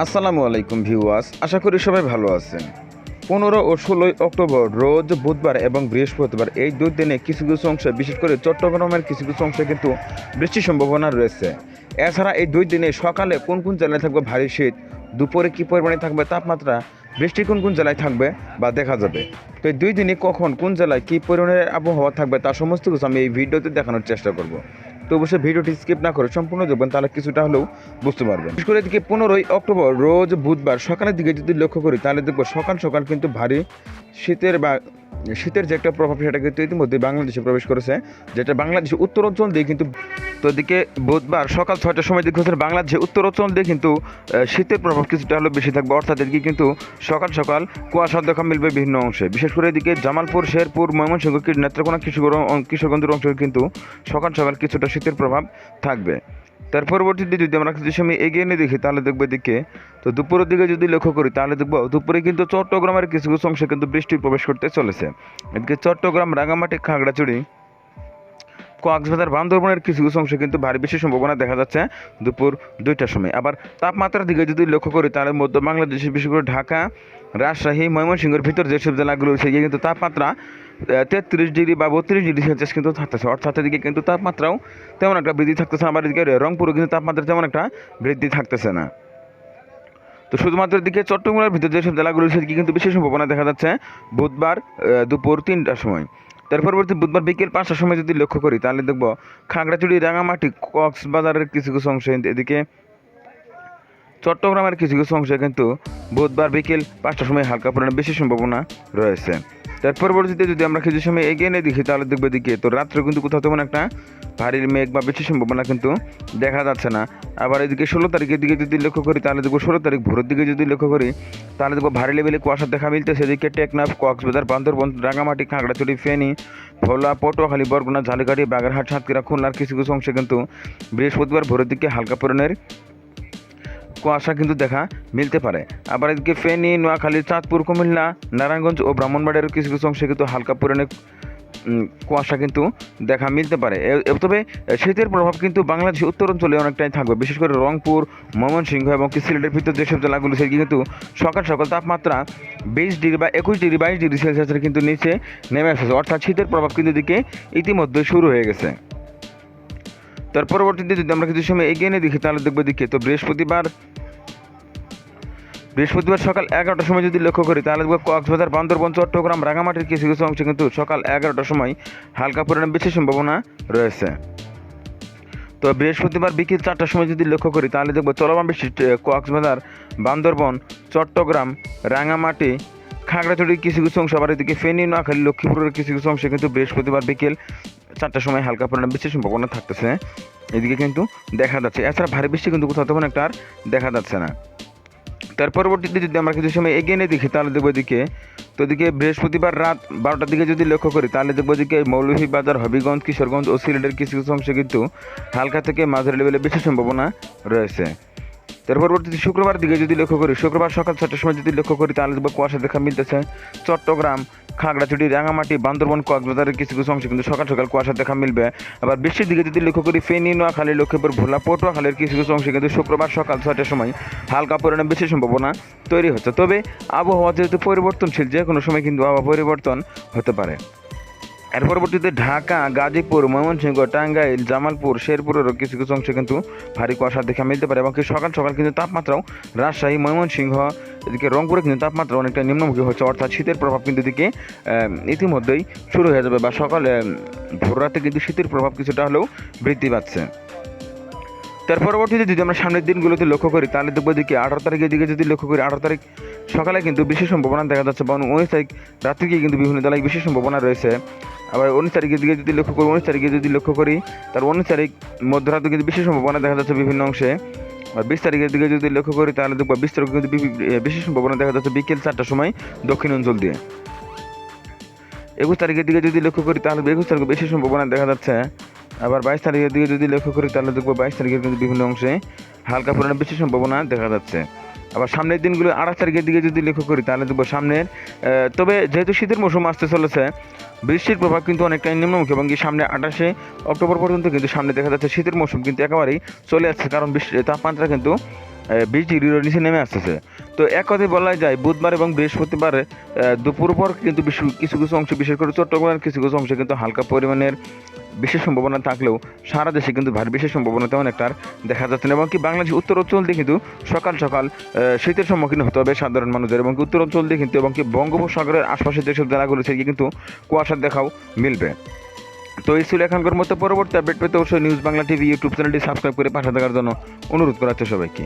আসসালামু আলাইকুম ভিউয়ার্স, আশা করি সবাই ভালো আছেন। পনেরো ও ষোলোই অক্টোবর রোজ বুধবার এবং বৃহস্পতিবার এই দুই দিনে কিছু কিছু অংশে, বিশেষ করে চট্টগ্রামের কিছু কিছু অংশে কিন্তু বৃষ্টির সম্ভাবনা রয়েছে। এছাড়া এই দুই দিনে সকালে কোন কোন জেলায় থাকবে ভারী শীত, দুপুরে কী পরিমাণে থাকবে তাপমাত্রা, বৃষ্টি কোন কোন জেলায় থাকবে বা দেখা যাবে। তো এই দুই দিনে কখন কোন জেলায় কী পরিমাণের আবহাওয়া থাকবে তা সমস্ত কিছু আমি এই ভিডিওতে দেখানোর চেষ্টা করব। তো অবশ্যই ভিডিওটি স্কিপ না করে সম্পূর্ণ দেখবেন, তাহলে কিছুটা হলেও বুঝতে পারবেন। বিশেষ করে এদিকে পনেরোই অক্টোবর, রোজ বুধবার সকালের দিকে যদি লক্ষ্য করি, তাহলে দেখব সকাল সকাল কিন্তু ভারী শীতের বা শীতের যে একটা প্রভাব সেটা কিন্তু ইতিমধ্যে বাংলাদেশে প্রবেশ করেছে, যেটা বাংলাদেশের উত্তর অঞ্চল দিয়ে কিন্তু তো এদিকে বুধবার সকাল ছয়টার সময় দিকে হচ্ছে বাংলাদেশের উত্তর অঞ্চল দিয়ে কিন্তু শীতের প্রভাব কিছুটা হলেও বেশি থাকবে। অর্থাৎ এদিকে কিন্তু সকাল সকাল কুয়াশা দেখা মিলবে বিভিন্ন অংশে। বিশেষ করে এদিকে জামালপুর, শেরপুর, ময়মনসিংহ নেত্রকোনা কিশোর কিশোরগঞ্জের অংশে কিন্তু সকাল সকাল কিছুটা শীতের প্রভাব থাকবে। তার পরবর্তীতে যদি আমরা কিছু সময় এগিয়ে নিয়ে দেখি, তাহলে দেখব এদিকে, তো দুপুরের দিকে যদি লক্ষ্য করি, তাহলে দেখব দুপুরে কিন্তু চট্টগ্রামের কিছু কিছু অংশে কিন্তু বৃষ্টি প্রবেশ করতে চলেছে। এদিকে চট্টগ্রাম রাঙামাটি খাগড়াছড়ি, কক্সবাজার, বান্দরবনের কিছু কিছু অংশে কিন্তু ভারী বেশি সম্ভাবনা দেখা যাচ্ছে দুপুর দুইটার সময়। আবার তাপমাত্রার দিকে যদি লক্ষ্য করি, তাহলে মধ্য বাংলাদেশে বিশেষ করে ঢাকা, রাজশাহী, ময়মনসিংহের ভিতর যেসব জেলাগুলো রয়েছে গিয়ে কিন্তু তাপমাত্রা তেত্রিশ ডিগ্রি বা বত্রিশ ডিগ্রি সেলসিয়াস কিন্তু থাকতেছে। অর্থাৎ এদিকে কিন্তু তাপমাত্রাও তেমন একটা বৃদ্ধি থাকতেছে, আবার এদিকে রংপুরও কিন্তু তাপমাত্রা তেমন একটা বৃদ্ধি থাকতেছে না। তো শুধুমাত্র এদিকে চট্টগ্রামের ভিতরে যেসব জেলাগুলো সেদিকে কিন্তু বিশেষ সম্ভাবনা দেখা যাচ্ছে বুধবার দুপুর তিনটার সময়। তার পরবর্তী বুধবার বিকেল পাঁচটার সময় যদি লক্ষ্য করি, তাহলে দেখব খাগড়াছড়ি, রাঙামাটি, কক্সবাজারের কিছু কিছু অংশ এদিকে চট্টগ্রামের কিছু কিছু অংশে কিন্তু বুধবার বিকেল পাঁচটার সময় হালকা পরিমাণে বেশি সম্ভাবনা রয়েছে। তার পরবর্তীতে যদি আমরা কিছু সময় এগিয়ে নিয়ে দেখি, তাহলে দেখব দিকে তো রাত্রে কিন্তু কোথাও তেমন একটা ভারী মেঘ বা বেশি সম্ভাবনা কিন্তু দেখা যাচ্ছে না। আবার এদিকে ষোলো তারিখের দিকে যদি লক্ষ্য করি, তাহলে দেখব ষোলো তারিখ ভোরের দিকে যদি লক্ষ্য করি, তাহলে দেখব ভারী লেভেলে কুয়াশা দেখা মিলতে সেদিকে টেকনাফ, কক্সবাজার, বান্দরবন রাঙামাটি খাগড়াছড়ি, ফেনী, ভোলা, পটুয়াখালী, বরগুনা ঝালিগাড়ি বাগেরহাট, সাতক্ষীরা, খুলনার কিছু কিছু অংশে কিন্তু বৃহস্পতিবার ভোরের দিকে হালকা পরিমাণের কুয়াশা কিন্তু দেখা মিলতে পারে। আবার এদিকে ফেনী, নোয়াখালী, চাঁদপুর, কুমিল্লা, নারায়ণগঞ্জ ও ব্রাহ্মণবাড়িয়ার কিছু কিছু অংশে কিন্তু হালকা পরিমাণে কুয়াশা কিন্তু দেখা মিলতে পারে। তবে শীতের প্রভাব কিন্তু বাংলাদেশের উত্তর অঞ্চলে অনেকটাই থাকবে। বিশেষ করে রংপুর, ময়মনসিংহ এবং সিলেটের ভিতর যেসব জেলাগুলো, সেদিকে কিন্তু সকাল সকাল তাপমাত্রা বিশ ডিগ্রি বা একুশ ডিগ্রি, বাইশ ডিগ্রি সেলসিয়াসের কিন্তু নিচে নেমে এসেছে অর্থাৎ শীতের প্রভাব কিন্তু দিকে ইতিমধ্যে শুরু হয়ে গেছে। তার পরবর্তীতে যদি আমরা কিছু সময় এগিয়ে নিয়ে দেখি, তাহলে দেখব দিকে তো বৃহস্পতিবার বৃহস্পতিবার সকাল এগারোটার সময় যদি লক্ষ্য করি, তাহলে দেখব কক্সবাজার, বান্দরবন, চট্টগ্রাম, রাঙামাটির কিছু কিছু অংশে কিন্তু সকাল এগারোটার সময় হালকা পরিমাণে বেশি সম্ভাবনা রয়েছে। তো বৃহস্পতিবার বিকেল চারটার সময় যদি লক্ষ্য করি, তাহলে দেখব চলমান বৃষ্টি কক্সবাজার, বান্দরবন, চট্টগ্রাম, রাঙামাটি, খাগড়াছড়ির কিছু কিছু অংশ, আবার এদিকে ফেনী, নোয়াখালী, লক্ষ্মীপুরের কিছু কিছু অংশে কিন্তু বৃহস্পতিবার বিকেল চারটার সময় হালকা পরিমাণে বেশি সম্ভাবনা থাকতেছে। এদিকে কিন্তু দেখা যাচ্ছে, এছাড়া ভারী বৃষ্টি কিন্তু কোথাও তেমন একটা আর দেখা যাচ্ছে না। তার পরবর্তীতে যদি আমরা কিছু সময় এগিয়ে নিয়ে দেখি, তাহলে দেখব এদিকে, তো এদিকে বৃহস্পতিবার রাত বারোটার দিকে যদি লক্ষ্য করি, তাহলে দেখব এদিকে মৌলভীবাজার হবিগঞ্জ, কিশোরগঞ্জ ও সিলেটের কিছু কিছু অংশে কিন্তু হালকা থেকে মাঝারি লেভেলে বেশি সম্ভাবনা রয়েছে। তার পরবর্তীতে শুক্রবার দিকে যদি লক্ষ্য করি, শুক্রবার সকাল ছটার সময় যদি লক্ষ্য করি, তাহলে দেখব কুয়াশা দেখা মিলতেছে। চট্টগ্রাম, খাগড়াছড়ি রাঙামাটি বান্দরবন, কক্সবাজারের কিছু কিছু অংশে কিন্তু সকাল সকাল কুয়াশা দেখা মিলবে। আবার বৃষ্টির দিকে যদি লক্ষ্য করি, ফেনী, নোয়াখালী, লক্ষ্মীপুর, ভোলা, পটুয়াখালীর কিছু কিছু অংশে কিন্তু শুক্রবার সকাল ছটার সময় হালকা পরিমাণে বেশি সম্ভাবনা তৈরি হচ্ছে। তবে আবহাওয়া যেহেতু পরিবর্তনশীল, যে কোনো সময় কিন্তু আবহাওয়া পরিবর্তন হতে পারে। এর পরবর্তীতে ঢাকা, গাজীপুর, ময়মনসিংহ, টাঙ্গাইল, জামালপুর শেরপুরেরও কিছু কিছু অংশে কিন্তু ভারী কুয়াশা দেখা মিলতে পারে এবং সকাল সকাল কিন্তু তাপমাত্রাও রাজশাহী, ময়মনসিংহ এদিকে রংপুরে কিন্তু তাপমাত্রা অনেকটা নিম্নমুখী হচ্ছে। অর্থাৎ শীতের প্রভাব কিন্তু এদিকে ইতিমধ্যেই শুরু হয়ে যাবে বা সকালে ভোর রাতে কিন্তু শীতের প্রভাব কিছুটা হলেও বৃদ্ধি পাচ্ছে। তার পরবর্তীতে যদি আমরা সামনের দিনগুলোতে লক্ষ্য করি, তাহলে দেখব দিকে আঠারো তারিখের দিকে যদি লক্ষ্য করি, আঠারো তারিখ সকালে কিন্তু বিশেষ সম্ভাবনা দেখা যাচ্ছে বা উনিশ তারিখ রাত থেকে কিন্তু বিভিন্ন জেলায় বিশেষ সম্ভাবনা রয়েছে। আবার উনিশ তারিখের দিকে যদি লক্ষ্য করি, উনিশ তারিখে যদি লক্ষ্য করি, তার উনিশ তারিখ মধ্যরাতে কিন্তু বিশেষ সম্ভাবনা দেখা যাচ্ছে বিভিন্ন অংশে। আর বিশ তারিখের দিকে যদি লক্ষ্য করি, তাহলে দেখব বিশ তারিখে কিন্তু বিশেষ সম্ভাবনা দেখা যাচ্ছে বিকেল চারটার সময় দক্ষিণ অঞ্চল দিয়ে। একুশ তারিখের দিকে যদি লক্ষ্য করি, তাহলে একুশ তারিখে বেশি সম্ভাবনা দেখা যাচ্ছে আবার বাইশ তারিখের দিকে যদি লক্ষ্য করি তাহলে দেখব বাইশ তারিখের কিন্তু বিভিন্ন অংশে হালকা পরিমাণে বেশি সম্ভাবনা দেখা যাচ্ছে। আবার সামনের দিনগুলো আঠাশ তারিখের দিকে যদি লক্ষ্য করি, তাহলে দেখব সামনের তবে যেহেতু শীতের মৌসুম আসতে চলেছে, বৃষ্টির প্রভাব কিন্তু অনেকটাই নিম্নমুখী এবং কি সামনে আঠাশে অক্টোবর পর্যন্ত কিন্তু সামনে দেখা যাচ্ছে শীতের মৌসুম কিন্তু একেবারেই চলে আসছে, কারণ তাপমাত্রা কিন্তু বিশ ডিগ্রির নিচে নেমে আসতেছে। তো এক কথায় বলা যায়, বুধবার এবং বৃহস্পতিবার দুপুর পর কিন্তু কিছু কিছু অংশ, বিশেষ করে চট্টগ্রামের কিছু কিছু অংশে কিন্তু হালকা পরিমাণের বিশেষ সম্ভাবনা থাকলেও সারা দেশে কিন্তু ভারী বিশেষ সম্ভাবনা তেমন একটা দেখা যাচ্ছে না। এবং কি বাংলাদেশের উত্তর অঞ্চল দিয়ে কিন্তু সকাল সকাল শীতের সম্মুখীন হতে হবে সাধারণ মানুষদের। এবং উত্তর অঞ্চল দিয়ে কিন্তু এবং কি বঙ্গোপসাগরের আশপাশের যেসব জেলাগুলো সেদিকে কিন্তু কুয়াশার দেখাও মিলবে। তো এই ছিল এখনকার মতো পরবর্তী আপডেট পেতে অবশ্যই নিউজ বাংলা টিভি ইউটিউব চ্যানেলটি সাবস্ক্রাইব করে পাশে থাকার জন্য অনুরোধ করা হচ্ছে সবাইকে।